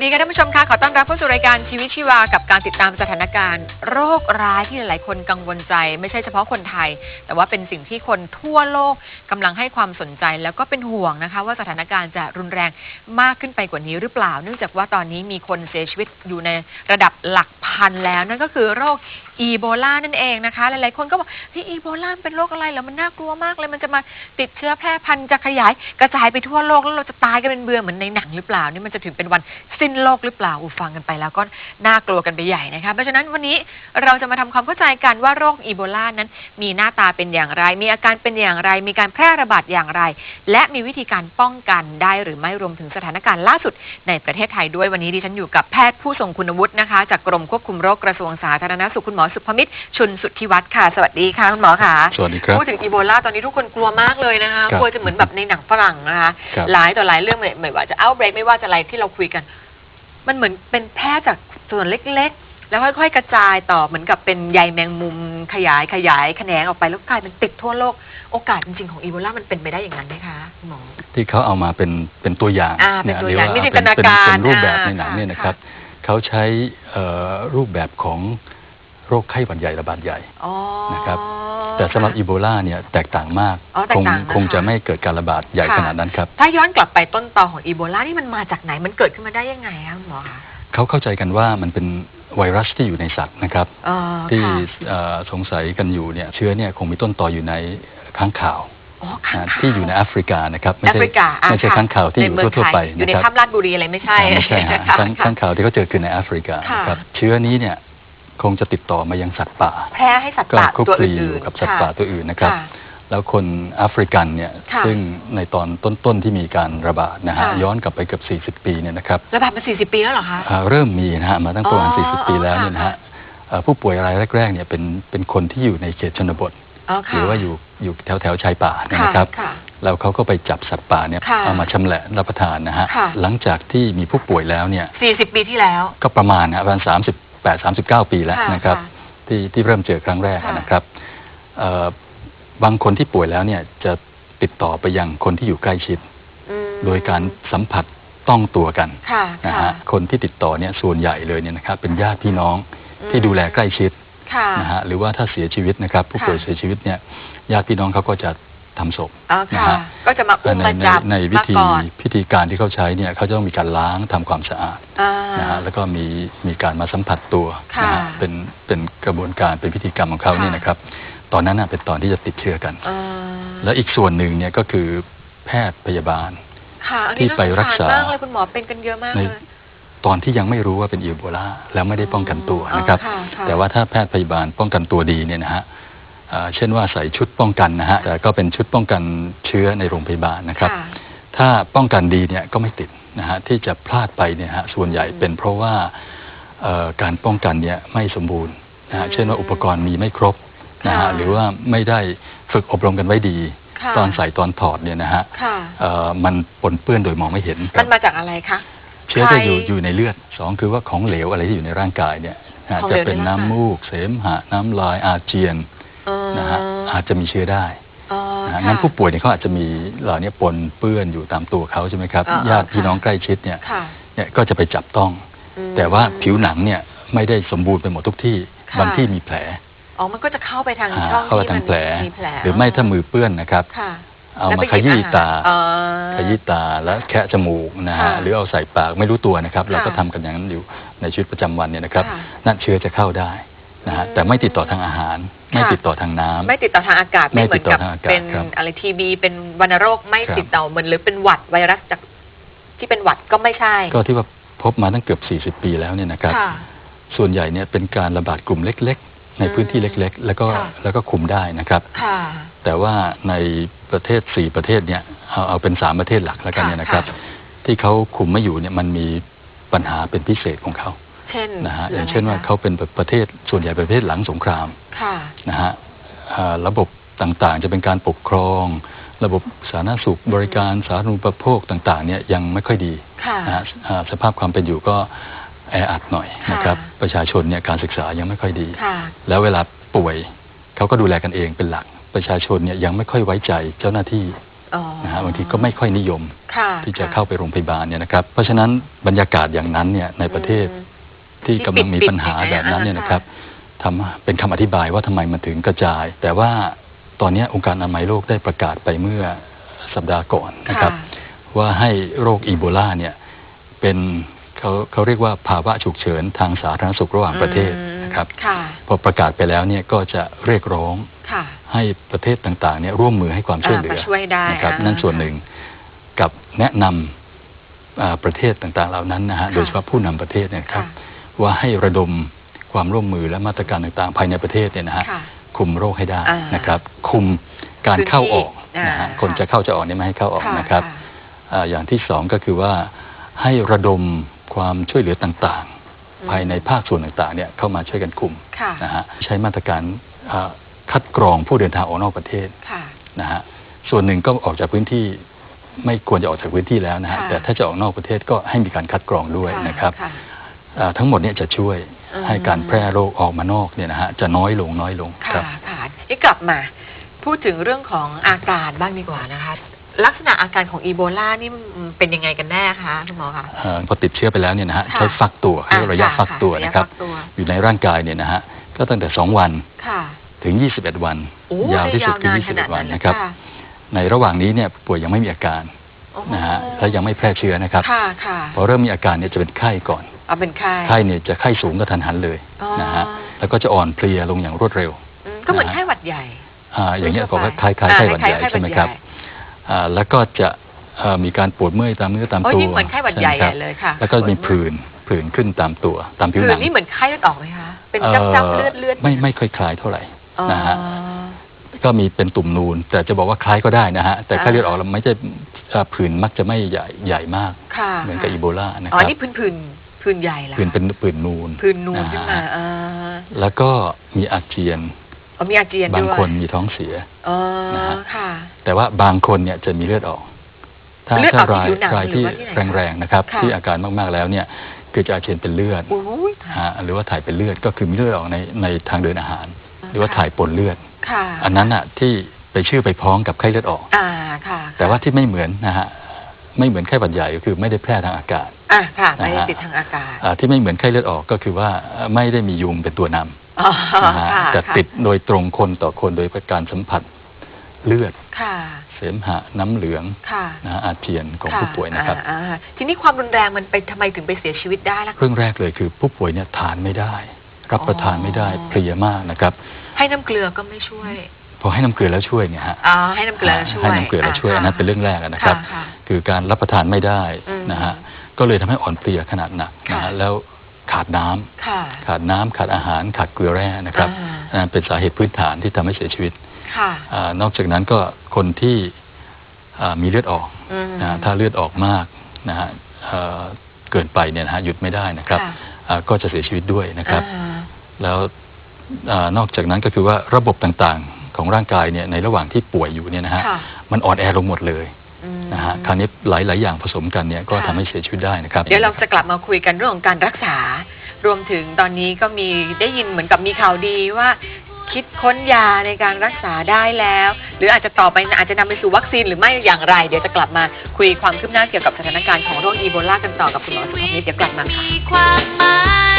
สวัสดีค่ะท่านผู้ชมคะขอต้อนรับเข้าสู่รายการชีวิตชีวากับการติดตามสถานการณ์ โรคร้ายที่หลายๆคนกังวลใจ ไม่ใช่เฉพาะคนไทย แต่ว่าเป็นสิ่งที่คนทั่วโลกกำลังให้ความสนใจ แล้วก็เป็นห่วงนะคะ ว่าสถานการณ์จะรุนแรงมากขึ้นไปกว่านี้หรือเปล่า เนื่องจากว่าตอนนี้มีคนเสียชีวิตอยู่ในระดับหลักพันแล้วนั่นก็คือโรคอีโบลานั่นเองนะคะหลายๆคนก็บอกเฮ้ยอีโบลาเป็นโรคอะไรแล้วมันน่ากลัวมากเลยมันจะมาติดเชื้อแพร่พันธุ์จะขยายกระจายไปทั่วโลกแล้วเราจะตายกันเป็นเบื่อเหมือนในหนังหรือเปล่านี่มันจะถึงเป็นวันสิ้นโลกหรือเปล่าอูฟังกันไปแล้วก็น่ากลัวกันไปใหญ่นะคะเพราะฉะนั้นวันนี้เราจะมาทำความเข้าใจกันว่าโรคอีโบลานั้น มีหน้าตาเป็นอย่างไร มีอาการเป็นอย่างไร มีการแพร่ระบาดอย่างไร และมีวิธีการป้องกันได้หรือไม่รวมถึงสถานการณ์ล่าสุดในประเทศไทยด้วยวันนี้ดิฉันอยู่กับแพทย์ผู้ทรงคุณวุฒินะคะ จากกรมควบคุมโรคกระทรวงสาธารณสุขคุณหมอสุภมิตรชุนสุทธิวัฒน์ค่ะสวัสดีค่ะคุณหมอค่ะสวัสดีครับพูดถึงอีโบลาตอนนี้ทุกคนกลัวมากเลยนะคะครับกลัวจะเหมือนแบบในหนังฝรั่งนะคะครับหลายต่อหลายเรื่องไม่ไม่ว่าจะเอาเบรกไม่ว่าจะอะไรที่เราคุยกัน มันเหมือนเป็นแพร่จากส่วนเล็กๆ แล้วค่อยๆ กระจายต่อเหมือนกับเป็นใยแมงมุมขยายขยายแขนงออกไปแล้วกลายเป็นติดทั่วโลก โอกาสจริงๆของอีโบลามันเป็นไปได้อย่างนั้นไหมคะคุณหมอ ที่เขาเอามาเป็นเป็นตัวอย่างอ่าเป็นตัวอย่างหไม่ใช่เรีกว่จินตนาการเป็นเป็นรูปแบบอ่าในหนังเนี่ยนะครับ ค่ะ เขาใช้เอ่อรูปแบบของโรคไข้หวัดใหญ่ระบาดใหญ่ อ๋อนะครับ แต่สำหรับอีโบลาเนี่ยแตกต่างมากอ๋อแตกคงต่างนะคะ คงจะไม่เกิดการระบาดใหญ่ค่ะขนาดนั้นครับ ถ้าย้อนกลับไปต้นตอของอีโบลานี่มันมาจากไหนมันเกิดขึ้นมาได้ยังไงคะคุณหมอคะเขาเข้าใจกันว่ามันเป็นไวรัสที่อยู่ในสัตว์นะครับอ๋อที่ค่ะเอ่อสงสัยกันอยู่เนี่ยเชื้อเนี่ยคงมีต้นตออยู่ในค้างข่าวอ๋อข้างนะข่าวที่อยู่ในแอฟริกานะครับไม่แอใช่ฟริกาอะไม่ใช่ค่ะค้างข่าวที่อยู่ในเมืองทั่วๆไปไทยอยู่ในนะครับถ้ำลาดบุรีอะไรไม่ใช่อ่าไม่ใช่ฮะค่ะข้างค่ะข้างข่าวที่เขาเจอคือในแอฟริกาค่ะ นะครับเชื้อนี้เนี่ย คงจะติดต่อมายังสัตว์ป่า แพร่ให้สัตว์ก็ป่าคลุกตัวคลีอื่อยู่นๆกับสัตว์ป่าค่ะตัวอื่นนะครับ ค่ะ แล้วคนแอฟริกันเนี่ยค่ะซึ่งในตอนต้นๆที่มีการระบาดนะฮะค่ะ ย้อนกลับไปเกือบ40 ปีเนี่ยนะครับระบาดมา 40 ปีแล้วเหรอคะ อ่าเริ่มมีนะฮะมาตั้งประมาณ อ๋อ40 ปีแล้วเนี่ยนะค่ะ ฮะเอ่อผู้ป่วยรายแรกๆเนี่ยเป็นเป็นคนที่อยู่ในเขตชนบท อ๋อหค่ะรือว่าอยู่อยู่แถวแถวๆชายป่าเนี่ยค่ะนะครับ ค่ะ แล้วเขาก็ไปจับสัตว์ป่าเนี่ยค่ะเอามาชำแหละรับประทานนะฮะค่ะ หลังจากที่มีผู้ป่วยแล้วเนี่ย40 ปีที่แล้ว ก็ประมาณนะประมาณ 38 39 ปีแล้วค่ะนะครับ ค่ะ ที่ที่เริ่มเจอครั้งแรกค่ะนะครับเอ่อบางคนที่ป่วยแล้วเนี่ยจะติดต่อไปยังคนที่อยู่ใกล้ชิด อืมโดยการสัมผัสต้องตัวกันค่ะนะค่ะ ฮะคนที่ติดต่อเนี่ยส่วนใหญ่เลยเนี่ยนะครับเป็นญาติพี่น้องอืม ที่ดูแลใกล้ชิดค่ะ นะฮะหรือว่าถ้าเสียชีวิตนะครับ ผู้ป่วยค่ะ เสียชีวิตเนี่ยญาติพี่น้องเขาก็จะ ทำศพอ๋อนะค่ะ ฮะก็จะมาอุ้มในมาในจับในวิมาธีกอดพิธีการที่เขาใช้เนี่ยเขาจะต้องมีการล้างทำความสะอาดอ่า นะฮะแล้วก็มีมีการมาสัมผัสตัวค่ะนะฮะเป็นเป็นกระบวนการเป็นพิธีกรรมของเขาค่ะ เนี่ยนะครับ ตอนนั้นน่ะเป็นตอนที่จะติดเชื้อกันอ่าแล้วอีกส่วนหนึ่งเนี่ยก็คือแพทย์พยาบาล ค่ะอันที่นี้ไปรักษา น่สงสมากเลยคุณหมอเป็นกันเยอะมากในเลย ตอนที่ยังไม่รู้ว่าเป็นอีโบลาแล้วไม่ได้ป้องกันตัวอ๋อนะครับค่ะค่ะแต่ว่าถ้าแพทย์พยาบาลป้องกันตัวดีเนี่ยนะฮะอ่า เช่นว่าใส่ชุดป้องกันนะฮะแต่ก็เป็นชุดป้องกันเชื้อในโรงพยาบาลนะครับค่ะถ้าป้องกันดีเนี่ยก็ไม่ติดนะฮะที่จะพลาดไปเนี่ยฮะส่วนใหญ่อืมเป็นเพราะว่าเอ่อการป้องกันเนี่ยไม่สมบูรณ์นะฮะอืมเช่นว่าอุปกรณ์มีไม่ครบนะฮะค่ะหรือว่าไม่ได้ฝึกอบรมกันไว้ดีค่ะตอนใส่ตอนถอดเนี่ยนะฮะค่ะเอ่อมันปนเปื้อนโดยมองไม่เห็นคมัรันบมาจากอะไรคะเชื้อจะอยู่ใครอยู่ในเลือดสองคือว่าของเหลวอะไรที่อยู่ในร่างกายเนี่ยนะฮะของจะเหลวในเป็นร่างกายน้ำมูก เสมหะ น้ำลายอาเจียนอ๋อ นะฮะอาจจะมีเชื้อได้อ๋อนะฮะค่ะงั้นผู้ป่วยเนี่ยเขาอาจจะมีเหล่านี้ปนเปื้อนอยู่ตามตัวเขาใช่ไหมครับอ่าญาติพี่ค่ะน้องใกล้ชิดเนี่ยค่ะเนี่ยก็จะไปจับต้องอืมแต่ว่าผิวหนังเนี่ยไม่ได้สมบูรณ์ไปหมดทุกที่ค่ะบางที่มีแผลอ๋อมันก็จะเข้าไปทางอ่าช่องเข้าไปที่ทามังนแผลมีแผลหรือไม่ถ้ามือเปื้อนนะครับค่ะเอาแล้วมาไปขยี้หบอหรตาอ๋อขยี้ตาแล้วแคะจมูกนะฮะค่ะหรือเอาใส่ปากไม่รู้ตัวนะครับ เราก็ค่ะทำกันอย่างนั้นอยู่ในชีวิตประจำวันเนี่ยนะครับค่ะนั่นเชื้อจะเข้าได้ นะฮะอืมแต่ไม่ติดต่อทางอาหาร ไม่ค่ะติดต่อทางน้ำ ไม่ติดต่อทางอากาศไม่ไม่เหมือนติดต่กัอบทางอากาศเป็นครับ อะไรทีบีเป็นวัณโรคไม่ครับติดต่อเหมือนหรือเป็นหวัดไวรัสจากที่เป็นหวัดก็ไม่ใช่ก็ที่ว่าพบมาตั้งเกือบ 40 ปีแล้วเนี่ยนะครับ ค่ะ ส่วนใหญ่เนี่ยเป็นการระบาดกลุ่มเล็ก ๆ ในพื้นที่เล็ก ๆ แล้วก็ค่ะ แล้วก็คุมได้นะครับ ค่ะ แต่ว่าในประเทศ 4 ประเทศเนี่ยเอาเอาเป็น 3 ประเทศหลักแล้วกันค่ะเนี่ยนะครับ ค่ะ ที่เขาคุมไม่อยู่เนี่ยมันมีปัญหาเป็นพิเศษของเขา เช่นนะฮะคือย่างเช่นว่าะไรคะเขาเป็นประเทศส่วนใหญ่เป็นประเทศหลังสงครามค่ะนะฮะอ่าระบบต่างๆ จะเป็นการปกครอง ระบบสาธารณสุขบริการสาธารณูปโภคต่างๆเนี่ยยังไม่ค่อยดีค่ะนะฮะอ่าสภาพความเป็นอยู่ก็แออัดหน่อยนะครับค่ะประชาชนเนี่ยการศึกษายังไม่ค่อยดีค่ะแล้วเวลาป่วยเขาก็ดูแลกันเองเป็นหลัก ประชาชนเนี่ยยังไม่ค่อยไว้ใจเจ้าหน้าที่อ๋อนะฮะบางทีก็ไม่ค่อยนิยมค่ะที่จะเข้าไปโรงพยาบาลเนี่ยนะครับ เพราะฉะนั้นบรรยากาศอย่างนั้นเนี่ยในประเทศอืม ที่กำลังมีปัญหาแบบนั้นเนี่ยนะครับทำเป็นคำอธิบายว่าทำไมมันถึงกระจาย แต่ว่าตอนนี้องค์การอนามัยโลกได้ประกาศไปเมื่อสัปดาห์ก่อนนะครับ ว่าให้โรคอีโบลาเนี่ยเป็นเขาเขาเรียกว่าภาวะฉุกเฉินทางสาธารณสุขระหว่างประเทศนะครับพอประกาศไปแล้วเนี่ยก็จะเรียกร้องให้ประเทศต่างๆเนี่ยร่วมมือให้ความช่วยเหลือช่วยได้นะครับ นั่นส่วนหนึ่งกับแนะนำอ่าประเทศต่างๆเหล่านั้นนะฮะโดยเฉพาะผู้นำประเทศเนี่ยครับ ว่าให้ระดมความร่วมมือและมาตรการต่างๆ ภายในประเทศเนี่ยนะฮะค่ะคุมโรคให้ได้อ่านนะครับคุมการเข้าออกพื้นที่นะฮะอ่าคนจะเข้าจะออกเนี่ยไม่ให้เข้าออกค่ะนะครับค่ะอ่าอย่างที่สองก็คือว่าให้ระดมความช่วยเหลือต่างอืมๆภายในภาคส่วนต่างๆเนี่ยเข้ามาช่วยกันคุมค่ะนะฮะใช้มาตรการอ่าคัดกรองผู้เดินทางออกนอกประเทศค่ะนะฮะส่วนหนึ่งก็ออกจากพื้นที่ไม่ควรจะออกจากพื้นที่แล้วนะฮะค่ะแต่ถ้าจะออกนอกประเทศก็ให้มีการคัดกรองด้วยนะครับค่ะอ่า ทั้งหมดเนี่ยจะช่วยอืมให้การแพร่โรคออกมานอกเนี่ยนะฮะจะน้อยลงน้อยลงคค่ะรับค่ะนี่กลับมาพูดถึงเรื่องของอาการบ้างดีกว่านะคะ ลักษณะอาการของอีโบลานี่มันเป็นยังไงกันแน่คะคุณหมอคะเอ่อพอติดเชื้อไปแล้วเนี่ยนะฮะค่ะใช้ฟักตัวเรียกว่าระยะอ่าฟักตัวค่ะนะครับระยะฟักตัวอยู่ในร่างกายเนี่ยนะฮะก็ตั้งแต่2วันค่ะถึง 21 วันโอ้ยาวที่สุดคือไนานขนาด21 วันเลยนะครับค่ะในระหว่างนี้เนี่ยผู้ป่วยยังไม่มีอาการโอ้โหนะฮะและยังไม่แพร่เชื้อนะครับค่ะค่ะพอเริ่มมีอาการเนี่ยจะเป็นไข้ก่อน เอาเป็นไข้ไข้เนี่ยจะไข้สูงกระทันหันเลยอ๋อนะฮะแล้วก็จะอ่อนเพลียลงอย่างรวดเร็วอืมก็เหมือนนะฮะไข้หวัดใหญ่อ่าอย่างเงี้ยทั่บวอกไปว่าคล้ายๆอ่าไข้หวัดใหญ่คล้ายๆใช่ไหมไข้หวัดครับใหญ่อ่าแล้วก็จะเอ่อมีการปวดเมื่อยตามเนื้อตามโอ้ยตัวนี่เหมือนไข้หวัดใหญ่ช่ไมครับเลยค่ะแล้วก็มีผื่นผื่นขึ้นตามตัวตามผิวคืหนัองนี่เหมือนไข้เลือดออกไหมคะเป็นจ้ำจ้ำๆเลือดเลือดไม่ไม่ค่อยคล้ายเท่าไหร่อ๋อนะฮะก็มีเป็นตุ่มนูน แต่จะบอกว่าคล้ายก็ได้นะฮะ แต่ไข้เลือดออกเราไม่ใช่เอ่อผื่นมักจะไม่ใหญ่ใหญ่มากค่ะเหมือนกับอีโบลานะคอ๋อรับนี่พื้นพื้น พื้นใหญ่ละผื่นเป็นผื่นนูนพื้นนูนขึ้นมาฮะอ่าแล้วก็มีอาเจียนอ๋อมีอาเจียนบางด้วยคนมีท้องเสียอ๋อนะฮะค่ะแต่ว่าบางคนเนี่ยจะมีเลือดออกถ้าเลือดออกถ้ารายที่ผิวหนังรายหรือที่ว่าที่ไหนคะแรงๆนะครับค่ะที่อาการมากๆแล้วเนี่ยคือจะอาเจียนเป็นเลือดโอ้ยฮะหรือว่าถ่ายเป็นเลือดก็คือมีเลือดออกในในทางเดินอาหาร หรือว่าถ่ายปนเลือดค่ะอันนั้นอะที่ไปชื่อไปพ้องกับไข้เลือดออกอ่าค่ะแต่ว่าที่ไม่เหมือนนะฮะ ไม่เหมือนไข้หวัดใหญ่ก็คือไม่ได้แพร่ทางอากาศ อ่าค่ะไม่ได้นะฮะติดทางอากาศอ่าที่ไม่เหมือนไข้เลือดออกก็คือว่าไม่ได้มียุงเป็นตัวนำอ๋อนะฮะค่ะแต่ค่ะติดโดยตรงคนต่อคนโดยการสัมผัสเลือดค่ะเสมหะน้ำเหลืองค่ะนะฮะอาเจียนของค่ะผู้ป่วยนะครับอ่าอ่าทีนี้ความรุนแรงมันไปทำไมถึงไปเสียชีวิตได้ล่ะเรื่องแรกเลยคือ ผู้ป่วยเนี่ยทานไม่ได้ รับประทานไม่ได้อ๋อเพลียมากนะครับ ให้น้ำเกลือก็ไม่ช่วยพอให้น้ำเกลือแล้วช่วยเนี่ยฮะอ๋อให้น้ำเกลือแล้วช่วยให้น้ำเกลือแล้วช่วยาอันนั้นเป็นเรื่องแรกนะครับ ค่ะคือการรับประทานไม่ได้อืมนะฮะก็เลยทำให้อ่อนเพลียขนาดหนักนะค่ะฮะแล้วขาดน้ำค่ะขาดน้ำขาดอาหารขาดเกลือแร่นะครับอ่าอันนั้นเป็นสาเหตุพื้นฐานที่ทำให้เสียชีวิตค่ะอานอกจากนั้นก็คนที่อ่ามีเลือดออกอืมนะฮะถ้าเลือดออกมากนะฮะเอ่อเกินไปเนี่ยนะฮะหยุดไม่ได้นะครับค่ะอ่าก็จะเสียชีวิตด้วยนะครับอ่าแล้วอานอกจากนั้นก็คือว่าระบบต่างๆของร่างกายเนี่ยในระหว่างที่ป่วยอยู่เนี่ยนะฮะค่ะมันอ่อนแอลงหมดเลยอืม นะฮะคราวนี้หลาย ๆ อย่างผสมกันเนี่ยก็ค่ะทำให้เสียชีวิตได้นะครับ เดี๋ยวเราจะกลับมาคุยกันเรื่องของการรักษา รวมถึงตอนนี้ก็มีได้ยินเหมือนกับมีข่าวดีว่าคิดค้นยาในการรักษาได้แล้ว หรืออาจจะต่อไปอาจจะนำไปสู่วัคซีนหรือไม่อย่างไร เดี๋ยวจะกลับมาคุยความคืบหน้าเกี่ยวกับสถานการณ์ของโรคอีโบลากันต่อกับคุณหมอสุภาพนิดเดี๋ยวกลับมาค่ะ